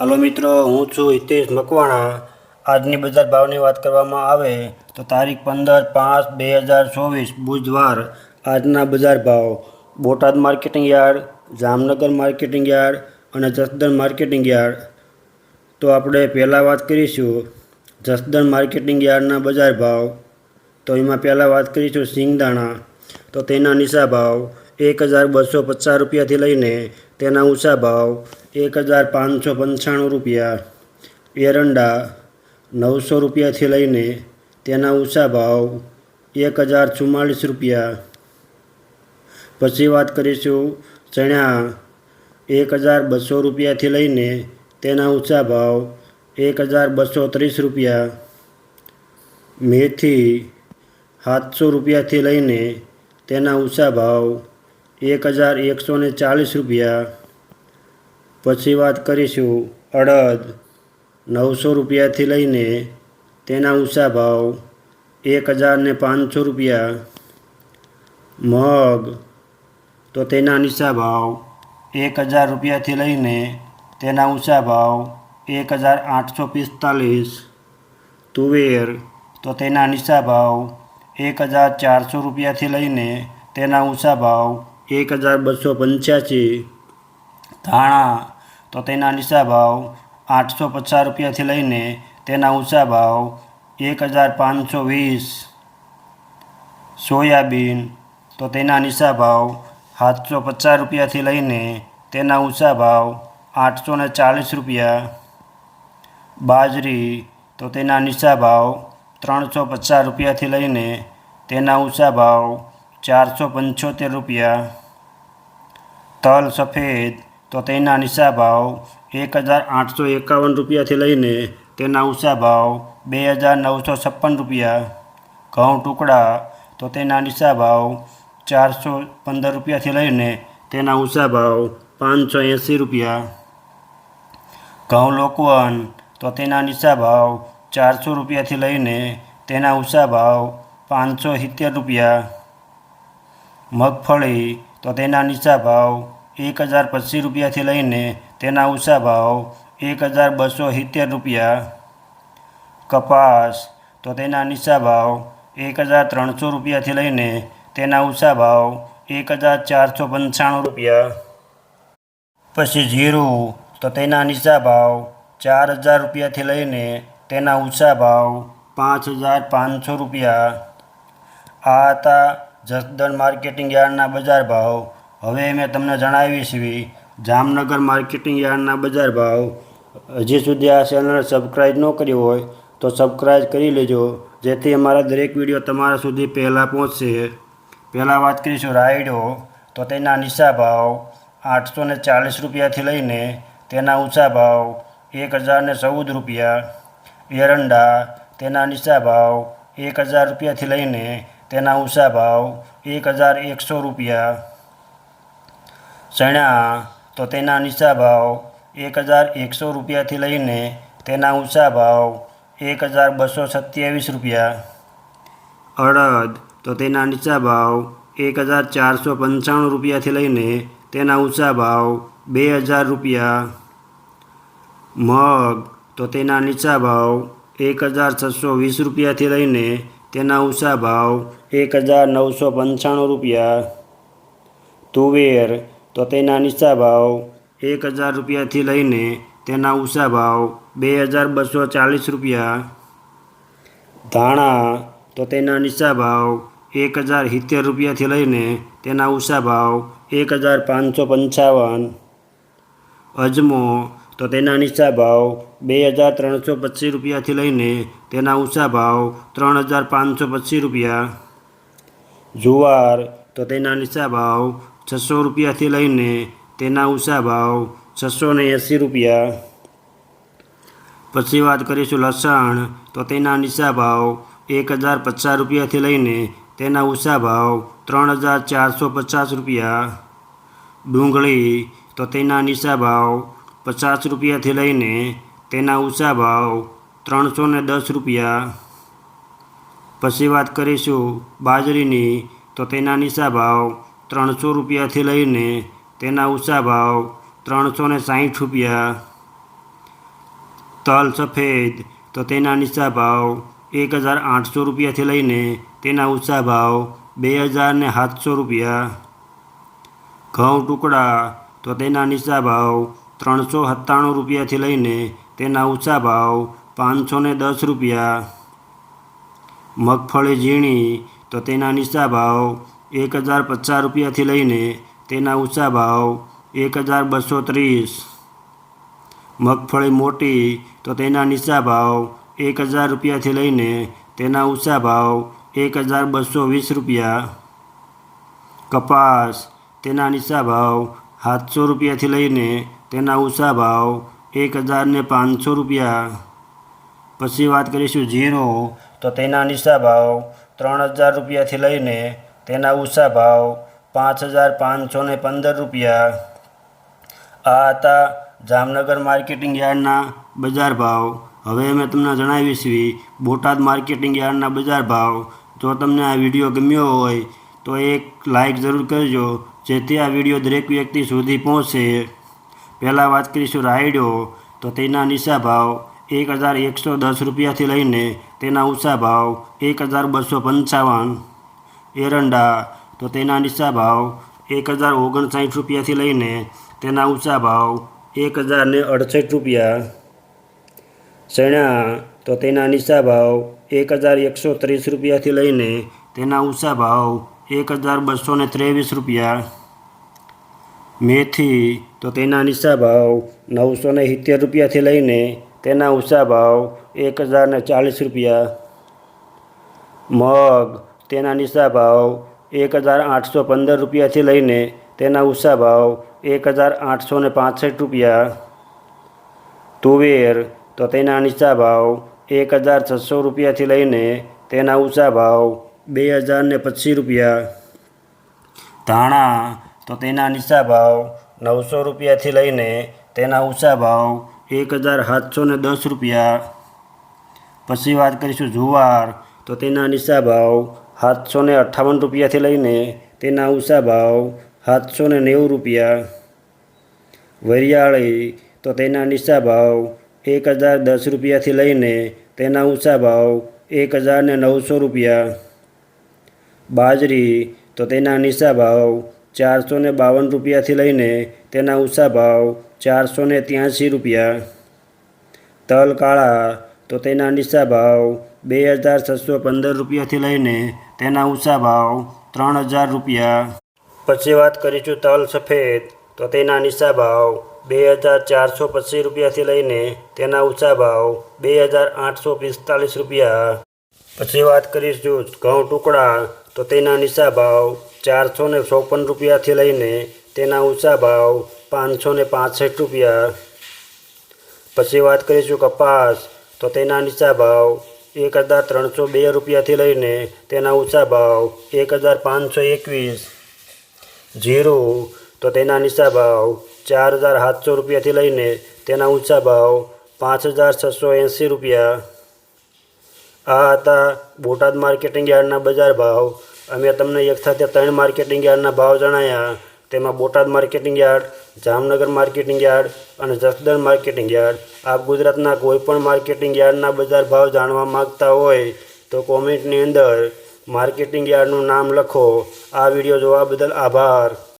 હાલો મિત્રો, હું છું હિતેશ મકવાણા. આજની બજાર ભાવની વાત કરવામાં આવે તો તારીખ પંદર પાંચ બે હજાર ચોવીસ, બુધવાર. આજના બજાર ભાવ. Botad marketing yard, Jamnagar marketing yard અને જસદણ માર્કેટિંગ યાર્ડ. તો આપણે પહેલાં વાત કરીશું જસદણ માર્કેટિંગ યાર્ડના બજાર ભાવ. તો એમાં પહેલાં વાત કરીશું સિંગદાણા. તો તેના નિશા ભાવ. એક હજાર બસો પચાસ રૂપિયાથી લઈને તેના ઊંચા ભાવ એક હજાર પાંચસો પંચાણું રૂપિયા. એરંડા નવસો રૂપિયાથી લઈને તેના ઊંચા ભાવ એક હજાર ચુમ્માલીસ રૂપિયા. પછી વાત કરીશું ચણા એક હજાર બસો રૂપિયાથી લઈને તેના ઊંચા ભાવ એક હજાર બસો ત્રીસ રૂપિયા. મેથી સાતસો રૂપિયાથી લઈને તેના ઊંચા ભાવ એક હજાર એકસો ને ચાલીસ રૂપિયા. પછી વાત કરીશું અડદ. નવસો રૂપિયાથી લઈને તેના ઊંચા ભાવ એક હજાર ને પાંચસો રૂપિયા. મગ. તો તેના નીચા ભાવ એક હજાર રૂપિયાથી લઈને તેના ઊંચા ભાવ એક હજાર આઠસો પિસ્તાલીસ. તુવેર. તો તેના નીચા ભાવ એક હજાર ચારસો રૂપિયાથી લઈને તેના ઊંચા ભાવ એક હજાર બસો પંચ્યાસી. ધાણા, તો તેના નીચા ભાવ આઠસો પચાસ રૂપિયાથી લઈને તેના ઊંચા ભાવ એક હજાર પાંચસો વીસ. સોયાબીન, તો તેના નીચા ભાવ સાતસો પચાસ રૂપિયાથી લઈને તેના ઊંચા ભાવ આઠસો ને ચાલીસ રૂપિયા. બાજરી, તો તેના નીચા ભાવ ત્રણસો પચાસ રૂપિયાથી લઈને તેના ઊંચા ભાવ ચારસો પંચોતેર રૂપિયા. તલ સફેદ, તો તેના નીચા ભાવ એક હજાર આઠસો એકાવન રૂપિયાથી લઈને તેના ઊંચા ભાવ બે હજાર નવસો છપ્પન રૂપિયા. ઘઉં ટુકડા, તો તેના નીચા ભાવ ચારસો પંદર રૂપિયાથી લઈને તેના ઊંચા ભાવ પાંચસો એંસી રૂપિયા. ઘઉં લોકવન, તો તેના નીચા ભાવ ચારસો રૂપિયાથી લઈને તેના ઊંચા ભાવ પાંચસો સિત્તેર રૂપિયા. મગફળી તો તેના નીચા ભાવ એક હજાર પચીસ રૂપિયાથી લઈને તેના ઊંચા ભાવ એક હજાર બસો સિત્તેર રૂપિયા. કપાસ, તો તેના નીચા ભાવ એક હજાર ત્રણસો રૂપિયાથી લઈને તેના ઊંચા ભાવ એક હજાર ચારસો પંચાણું રૂપિયા. પછી જીરું, તો તેના નીચા ભાવ ચાર હજાર રૂપિયાથી લઈને તેના ઊંચા ભાવ પાંચ હજાર પાંચસો રૂપિયા. આ હતા જસદણ માર્કેટિંગ યાર્ડના બજાર ભાવ. હવે મેં તમને જણાવી છે જામનગર માર્કેટિંગ યાર્ડના બજાર ભાવ. હજી સુધી આ ચેનલ સબસ્ક્રાઈબ ન કરી હોય, તો સબસ્ક્રાઈબ કરી લેજો, જેથી અમારા દરેક વીડિયો તમારા સુધી પહેલાં પહોંચશે. પહેલાં વાત કરીશું રાયડો, તો તેના નીચા ભાવ આઠસો ને ચાલીસ રૂપિયાથી લઈને તેના ઊંચા ભાવ એક હજાર ને ચૌદ રૂપિયા. એરંડા, તેના નીચા ભાવ એક હજાર રૂપિયાથી લઈને તેના ઊંચા ભાવ એક હજાર એકસો રૂપિયા. ચણા, તો તેના નીચા ભાવ એક હજાર એકસો રૂપિયાથી લઈને તેના ઊંચા ભાવ એક હજાર બસો સત્યાવીસ રૂપિયા. અડદ, તો તેના નીચા ભાવ એક હજાર ચારસો પંચાણું રૂપિયાથી લઈને તેના ઊંચા ભાવ બે હજાર રૂપિયા. મગ, તો તેના નીચા ભાવ એક હજાર છસો વીસ રૂપિયાથી લઈને તેના ઉષા ભાવ એક હજાર નવસો પંચાણું રૂપિયા. તુવેર તો તેના નીચા ભાવ એક હજાર રૂપિયાથી લઈને તેના ઉષા ભાવ બે હજાર બસો ચાલીસ રૂપિયા. ધાણા તો તેના નીચા ભાવ એક હજાર સિત્તેર રૂપિયાથી લઈને તેના ઉષા ભાવ એક હજાર પાંચસો પંચાવન. અજમો તો તેના નીચા ભાવ બે હજાર ત્રણસો પચીસ રૂપિયાથી લઈને તેના ઊંચા ભાવ ત્રણ હજાર પાંચસો પચીસ રૂપિયા. જુવાર, તો તેના નીચા ભાવ છસો રૂપિયાથી લઈને તેના ઊંચા ભાવ છસો ને એંસી રૂપિયા. પછી વાત કરીશું લસણ, તો તેના નીચા ભાવ એક હજાર પચાસ રૂપિયાથી લઈને તેના ઊંચા ભાવ ત્રણ હજાર ચારસો પચાસ રૂપિયા. ડુંગળી, તો તેના નીચા ભાવ પચાસ રૂપિયાથી લઈને તેના ઊંચા ભાવ ત્રણસો ને દસ રૂપિયા. પછી વાત કરીશું બાજરીની, તો તેના નીચા ભાવ ત્રણસો રૂપિયાથી લઈને તેના ઊંચા ભાવ ત્રણસો ને સાઠ રૂપિયા. તલ સફેદ, તો તેના નીચા ભાવ એક હજાર આઠસો રૂપિયાથી લઈને તેના ઊંચા ભાવ બે હજાર ને સાતસો રૂપિયા. ઘઉં ટુકડા, તો તેના નીચા ભાવ ત્રણસો સત્તાણું રૂપિયાથી લઈને તેના ઊંચા ભાવ પાંચસો ને દસ રૂપિયા. મગફળી ઝીણી તો તેના નીચા ભાવ એક હજાર પચાસ રૂપિયાથી લઈને તેના ઊંચા ભાવ એક હજાર બસો ત્રીસ. મગફળી મોટી તો તેના નીચા ભાવ એક હજાર રૂપિયાથી લઈને તેના ઊંચા ભાવ એક હજાર બસો વીસ રૂપિયા. કપાસ તેના નીચા ભાવ સાતસો રૂપિયાથી લઈને તેના ઊંચા ભાવ એક હજારને પાંચસો રૂપિયા. પછી વાત કરીશું જીરો તો તેના નીચા ભાવ ત્રણ હજાર રૂપિયાથી લઈને તેના ઊંચા ભાવ પાંચ હજાર પાંચસો ને પંદર રૂપિયા. આ હતા જામનગર માર્કેટિંગ યાર્ડના બજાર ભાવ. હવે મેં તમને જણાવીશું બોટાદ માર્કેટિંગ યાર્ડના બજાર ભાવ. જો તમને આ વીડિયો ગમ્યો હોય તો એક લાઈક જરૂર કરજો, જેથી આ વીડિયો દરેક વ્યક્તિ સુધી પહોંચે. પહેલાં વાત કરીશું રાયડો. તો તેના નીચા ભાવ એક હજાર એકસો દસ રૂપિયાથી લઈને તેના ઊંચા ભાવ એક હજાર બસો પંચાવન. એરંડા. તો તેના નીચા ભાવ એક હજાર ઓગણસાઠ રૂપિયાથી લઈને તેના ઊંચા ભાવ એક હજાર ને અડસઠ રૂપિયા. ચણા. તો તેના નીચા ભાવ એક હજાર એકસો ત્રીસ રૂપિયાથી લઈને તેના ઊંચા ભાવ એક હજાર બસો ને ત્રેવીસ રૂપિયા. મેથી, તો તેના નીચા ભાવ નવસો ને સિત્તેર રૂપિયાથી લઈને તેના ઊંચા ભાવ એક હજાર ચાલીસ રૂપિયા. મગ, તેના નીચા ભાવ એક હજાર આઠસો પંદર રૂપિયાથી લઈને તેના ઊંચા ભાવ એક હજાર આઠસો ને પાંસઠ રૂપિયા. તુવેર, તો તેના નીચા ભાવ એક હજાર છસો રૂપિયાથી લઈને તેના ઊંચા ભાવ બે હજાર પચીસ રૂપિયા. ધાણા તો તેના નીચા ભાવ નવસો રૂપિયાથી લઈને તેના ઊંચા ભાવ એક હજાર સાતસો ને દસ રૂપિયા. પછી વાત કરીશું જુવાર, તો તેના નીચા ભાવ સાતસો ને અઠ્ઠાવન રૂપિયાથી લઈને તેના ઊંચા ભાવ સાતસો ને નેવું રૂપિયા. વરિયાળી, તો તેના નીચા ભાવ એક હજાર દસ રૂપિયાથી લઈને તેના ઊંચા ભાવ એક હજાર ને નવસો રૂપિયા. બાજરી, તો તેના નીચા ભાવ ચારસો ને બાવન રૂપિયાથી લઈને તેના ઊંચા ભાવ ચારસો ને ત્યાંસી રૂપિયા. તલ કાળા, તો તેના નીચા ભાવ બે હજાર છસો પંદર રૂપિયાથી લઈને તેના ઊંચા ભાવ ત્રણ હજાર રૂપિયા. પછી વાત કરીશું તલ સફેદ, તો તેના નીચા ભાવ બે હજાર ચારસો પચીસ રૂપિયાથી લઈને તેના ઊંચા ભાવ બે હજાર આઠસો પિસ્તાલીસ રૂપિયા. પછી વાત કરીશું ઘઉં ટુકડા, તો તેના નીચા ભાવ ચારસો ને ચોપન રૂપિયાથી લઈને તેના ઊંચા ભાવ પાંચસો ને પાસઠ રૂપિયા. પછી વાત કરીશું કપાસ, તો તેના નીચા ભાવ એક હજાર ત્રણસો બે રૂપિયાથી લઈને તેના ઊંચા ભાવ એક હજાર પાંચસો એકવીસ. જીરું તો તેના નીચા ભાવ ચાર હજાર સાતસો રૂપિયાથી લઈને તેના ઊંચા ભાવ પાંચ હજાર છસો એંસી રૂપિયા. આ હતા બોટાદ માર્કેટિંગ યાર્ડના બજાર ભાવ અમે તમને એક સાથે ત્રણ માર્કેટિંગ યાર્ડના ભાવ જણાયા. તેમાં Botad marketing yard, Jamnagar marketing yard અને જસદણ માર્કેટિંગ યાર્ડ. આપ ગુજરાતના કોઈપણ માર્કેટિંગ યાર્ડના બજાર ભાવ જાણવા માગતા હોય તો કોમેન્ટની અંદર માર્કેટિંગ યાર્ડનું નામ લખો. આ વીડિયો જોવા બદલ આભાર.